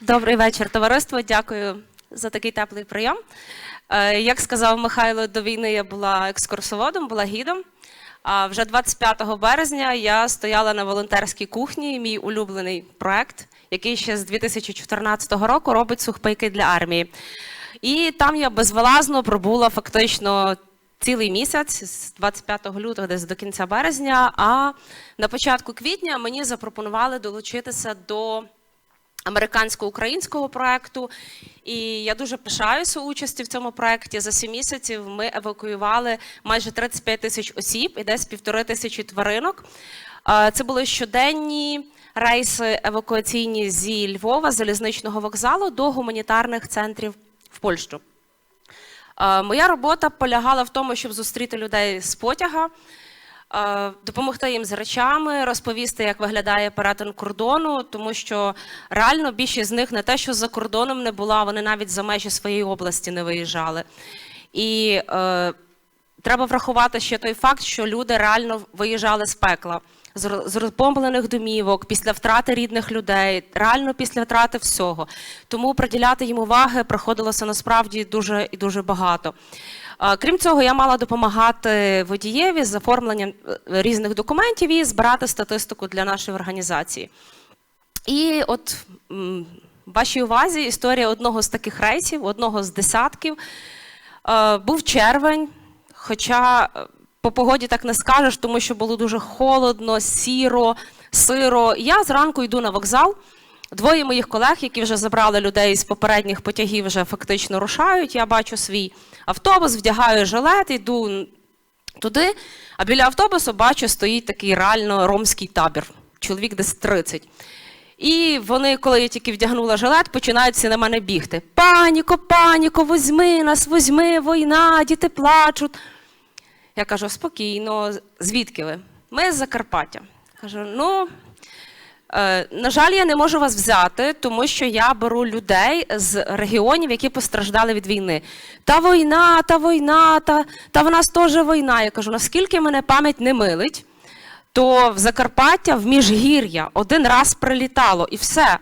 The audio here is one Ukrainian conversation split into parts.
Добрий вечір, товариство. Дякую за такий теплий прийом. Е, Як сказав Михайло, до війни я була екскурсоводом, була гідом. А вже 25 березня я стояла на волонтерській кухні, мій улюблений проект, який ще з 2014 року робить сухпайки для армії. І там я безвилазно пробула фактично цілий місяць з 25 лютого десь до кінця березня. А на початку квітня мені запропонували долучитися до американсько-українського проекту. І я дуже пишаюся участі в цьому проекті. За сім місяців ми евакуювали майже 35 тисяч осіб і десь півтори тисячі тваринок. Це були щоденні рейси евакуаційні зі Львова, залізничного вокзалу до гуманітарних центрів в Польщу. Моя робота полягала в тому, щоб зустріти людей з потяга, допомогти їм з речами, розповісти, як виглядає перетин кордону, тому що реально більшість з них не те, що за кордоном не була, вони навіть за межі своєї області не виїжджали. І е, треба врахувати ще той факт, що люди реально виїжджали з пекла, з розбомблених домівок, після втрати рідних людей, реально після втрати всього. Тому приділяти їм уваги приходилося насправді дуже і дуже багато. Крім цього, я мала допомагати водієві з оформленням е, різних документів і збирати статистику для нашої організації. І от вашій увазі історія одного з таких рейсів, одного з десятків. Е, Був червень, хоча е, по погоді так не скажеш, тому що було дуже холодно, сіро, сиро. Я зранку йду на вокзал. Двоє моїх колег, які вже забрали людей з попередніх потягів, вже фактично рушають. Я бачу свій автобус, вдягаю жилет, йду туди, а біля автобусу бачу, стоїть такий реально ромський табір, чоловік десь 30. І вони, коли я тільки вдягнула жилет, починають всі на мене бігти. Паніко, паніко, возьми нас, возьми, війна, діти плачуть. Я кажу, спокійно, звідки ви? Ми з Закарпаття. Кажу, ну, на жаль, я не можу вас взяти, тому що я беру людей з регіонів, які постраждали від війни. Та війна, та війна, та, та в нас теж війна. Я кажу, наскільки мене пам'ять не милить, то в Закарпаття, в Міжгір'я один раз прилітало і все.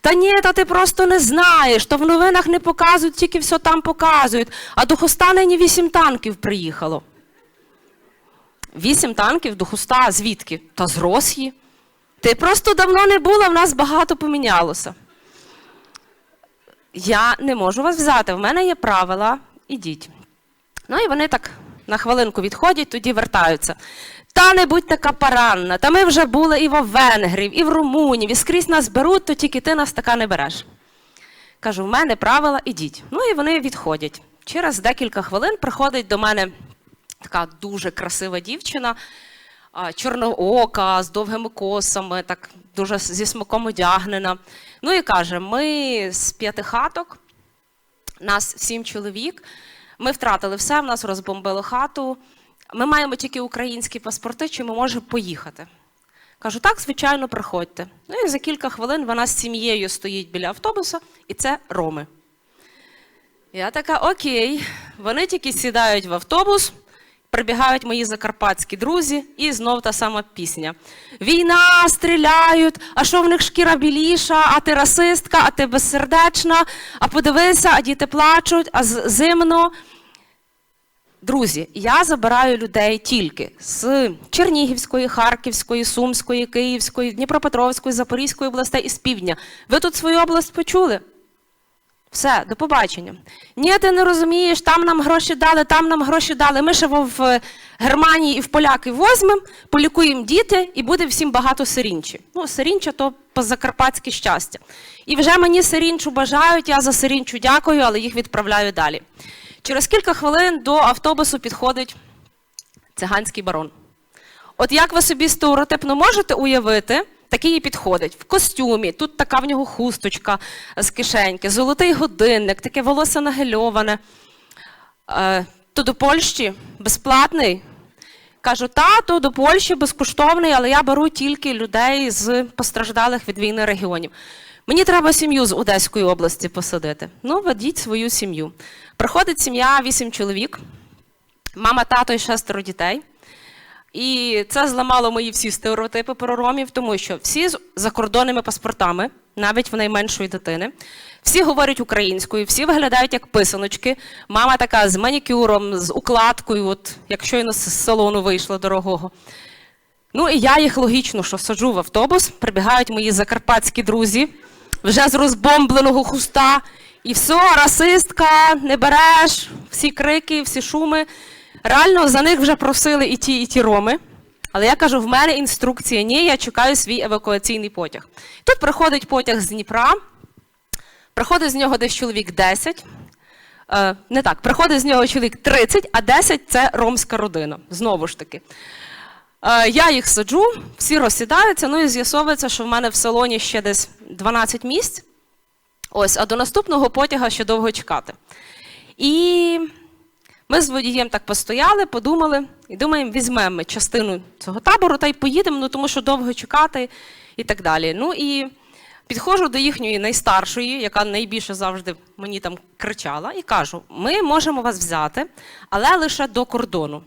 Та ні, та ти просто не знаєш, то в новинах не показують, тільки все там показують. А до Хуста нині вісім танків приїхало. Вісім танків до Хуста звідки? Та з Росії. Ти просто давно не була, в нас багато помінялося. Я не можу вас взяти, в мене є правила, ідіть. Ну і вони так на хвилинку відходять, тоді вертаються. Та не будь така паранна, та ми вже були і в Венгрів, і в Румунів, і скрізь нас беруть, то тільки ти нас така не береш. Кажу, в мене правила, ідіть. Ну і вони відходять. Через декілька хвилин приходить до мене така дуже красива дівчина, чорноока, з довгими косами, так дуже зі смаком одягнена. Ну і каже: ми з п'яти хаток, нас сім чоловік. Ми втратили все, в нас розбомбили хату. Ми маємо тільки українські паспорти, чи ми можемо поїхати? Кажу, так, звичайно, приходьте. Ну і за кілька хвилин вона з сім'єю стоїть біля автобуса, і це роми. Я така, окей. Вони тільки сідають в автобус, прибігають мої закарпатські друзі, і знов та сама пісня. Війна, стріляють, а що в них шкіра біліша, а ти расистка, а ти безсердечна, а подивися, а діти плачуть, а зимно. Друзі, я забираю людей тільки з Чернігівської, Харківської, Сумської, Київської, Дніпропетровської, Запорізької областей і з півдня. Ви тут свою область почули? Все, до побачення. Ні, ти не розумієш, там нам гроші дали, там нам гроші дали. Ми ще в е, Германії і в поляки возьмемо, полікуємо діти і буде всім багато сирінчі. Ну, сирінча то позакарпатське щастя. І вже мені сирінчу бажають, я за сирінчу дякую, але їх відправляю далі. Через кілька хвилин до автобусу підходить циганський барон. От як ви собі стереотипно можете уявити, такий і підходить в костюмі, тут така в нього хусточка з кишеньки, золотий годинник, таке волосся нагельоване. Е, то до Польщі безплатний. Кажу, та, то до Польщі безкоштовний, але я беру тільки людей з постраждалих від війни регіонів. Мені треба сім'ю з Одеської області посадити. Ну, ведіть свою сім'ю. Приходить сім'я, вісім чоловік, мама, тато і шестеро дітей. І це зламало мої всі стереотипи про ромів, тому що всі з закордонними паспортами, навіть в найменшої дитини. Всі говорять українською, всі виглядають як писаночки. Мама така з манікюром, з укладкою, от як щойно з салону вийшла дорогого. Ну і я їх логічно, що саджу в автобус, прибігають мої закарпатські друзі, вже з розбомбленого хуста. І все, расистка, не береш, всі крики, всі шуми. Реально за них вже просили і ті, і ті роми. Але я кажу, в мене інструкція ні, я чекаю свій евакуаційний потяг. Тут приходить потяг з Дніпра, приходить з нього десь чоловік 10. Е, не так, приходить з нього чоловік 30, а 10 це ромська родина. Знову ж таки. Е, Я їх саджу, всі розсідаються, ну і з'ясовується, що в мене в салоні ще десь 12 місць. Ось, а до наступного потяга ще довго чекати. І ми з водієм так постояли, подумали і думаємо, візьмемо частину цього табору та й поїдемо, ну тому що довго чекати і так далі. Ну і підходжу до їхньої найстаршої, яка найбільше завжди мені там кричала, і кажу: ми можемо вас взяти, але лише до кордону.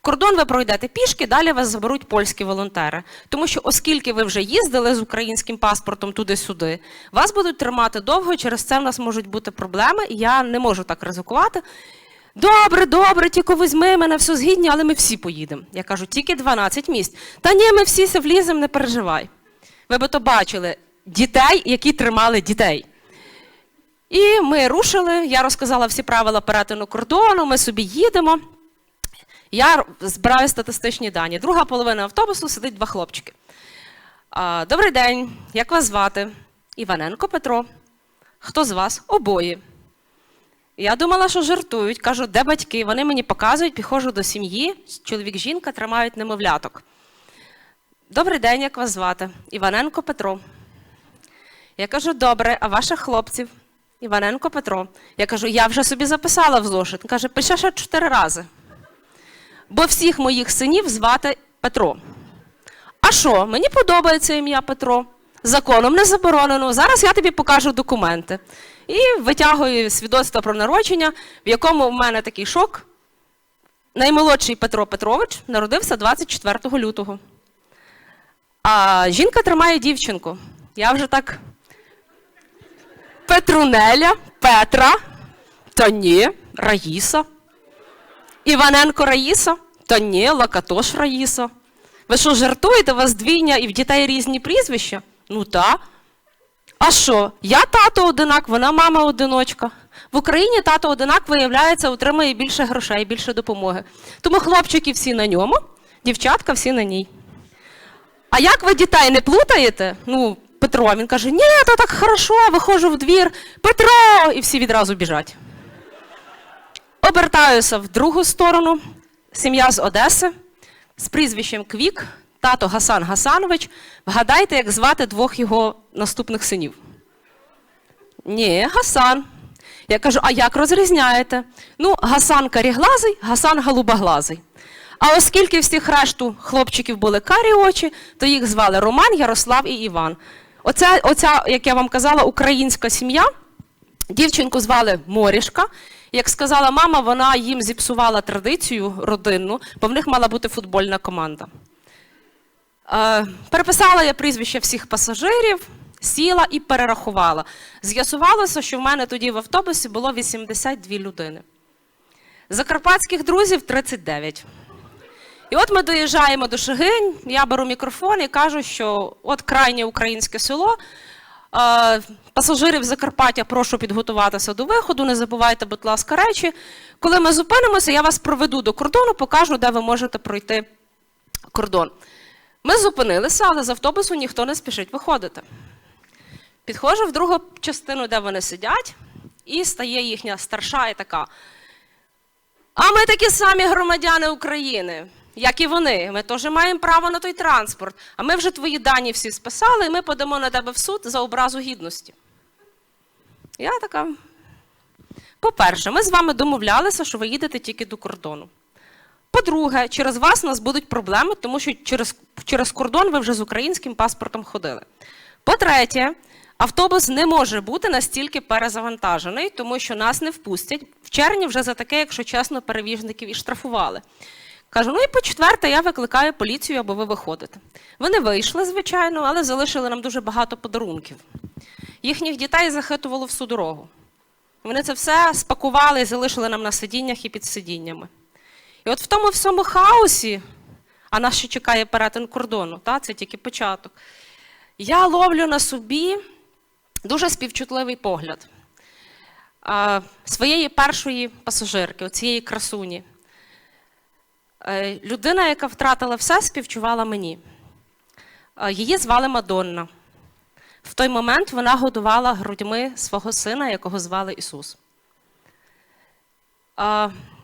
Кордон ви пройдете пішки, далі вас заберуть польські волонтери. Тому що, оскільки ви вже їздили з українським паспортом туди-сюди, вас будуть тримати довго, через це в нас можуть бути проблеми, і я не можу так ризикувати. Добре, добре, тільки візьми мене, все згідні, але ми всі поїдемо. Я кажу, тільки 12 місць. Та ні, ми всі се вліземо, не переживай. Ви би то бачили дітей, які тримали дітей. І ми рушили, я розказала всі правила перетину кордону, ми собі їдемо. Я збираю статистичні дані. Друга половина автобусу сидить два хлопчики. Добрий день, як вас звати? Іваненко Петро. Хто з вас? Обоє. Я думала, що жартують. Кажу, де батьки? Вони мені показують, підходжу до сім'ї. Чоловік, жінка тримають немовляток. Добрий день, як вас звати? Іваненко Петро. Я кажу, добре, а ваших хлопців? Іваненко Петро. Я кажу, я вже собі записала в зошит. Він каже, пише ще чотири рази. Бо всіх моїх синів звати Петро. А що? Мені подобається ім'я Петро. Законом не заборонено. Зараз я тобі покажу документи. І витягую свідоцтво про народження, в якому в мене такий шок. Наймолодший Петро Петрович народився 24 лютого. А жінка тримає дівчинку. Я вже так. Петрунеля, Петра, та ні, Раїса. Іваненко Раїса? Та ні, Лакатош Раїса. Ви що, жартуєте? У вас двійня і в дітей різні прізвища? Ну та. А що? Я тато одинак, вона мама одиночка. В Україні тато одинак, виявляється, отримує більше грошей, більше допомоги. Тому хлопчики всі на ньому, дівчатка всі на ній. А як ви дітей не плутаєте? Ну, Петро, він каже, ні, то так хорошо, виходжу в двір. Петро! І всі відразу біжать. Обертаюся в другу сторону. Сім'я з Одеси з прізвищем Квік, тато Гасан Гасанович. Вгадайте, як звати двох його наступних синів. Ні, Гасан. Я кажу, а як розрізняєте? Ну, Гасан каріглазий, Гасан голубоглазий. А оскільки всіх решту хлопчиків були карі очі, то їх звали Роман, Ярослав і Іван. Оця, оця як я вам казала, українська сім'я. Дівчинку звали Морішка. Як сказала мама, вона їм зіпсувала традицію родинну, бо в них мала бути футбольна команда. Е, переписала я прізвища всіх пасажирів, сіла і перерахувала. З'ясувалося, що в мене тоді в автобусі було 82 людини. Закарпатських друзів 39. І от ми доїжджаємо до Шигинь, я беру мікрофон і кажу, що от крайнє українське село. Е, Пасажирів Закарпаття прошу підготуватися до виходу. Не забувайте, будь ласка, речі. Коли ми зупинимося, я вас проведу до кордону, покажу, де ви можете пройти кордон. Ми зупинилися, але з автобусу ніхто не спішить виходити. Підходжу в другу частину, де вони сидять, і стає їхня старша і така. А ми такі самі громадяни України, як і вони. Ми теж маємо право на той транспорт. А ми вже твої дані всі списали, і ми подамо на тебе в суд за образу гідності. Я така. По-перше, ми з вами домовлялися, що ви їдете тільки до кордону. По-друге, через вас у нас будуть проблеми, тому що через, через кордон ви вже з українським паспортом ходили. По-третє, автобус не може бути настільки перезавантажений, тому що нас не впустять. В червні вже за таке, якщо чесно, перевіжників і штрафували. Кажу, ну і по четверте, я викликаю поліцію, або ви виходите. Вони вийшли, звичайно, але залишили нам дуже багато подарунків. Їхніх дітей захитувало всю дорогу. Вони це все спакували і залишили нам на сидіннях і під сидіннями. І от в тому всьому хаосі, а нас ще чекає перетин кордону, та, це тільки початок, я ловлю на собі дуже співчутливий погляд а, своєї першої пасажирки, оцієї красуні. Е, Людина, яка втратила все, співчувала мені. Е, Її звали Мадонна. В той момент вона годувала грудьми свого сина, якого звали Ісус.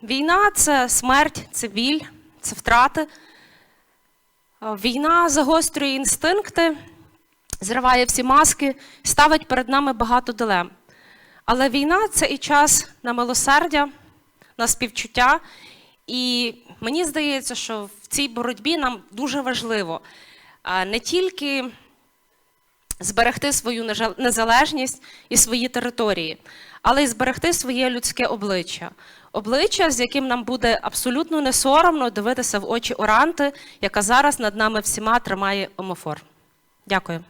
Е, Війна це смерть, це біль, це втрати. Е, Війна загострює інстинкти, зриває всі маски, ставить перед нами багато дилем. Але війна це і час на милосердя, на співчуття. І мені здається, що в цій боротьбі нам дуже важливо не тільки зберегти свою незалежність і свої території, але й зберегти своє людське обличчя. Обличчя, з яким нам буде абсолютно не соромно дивитися в очі Оранти, яка зараз над нами всіма тримає омофор. Дякую.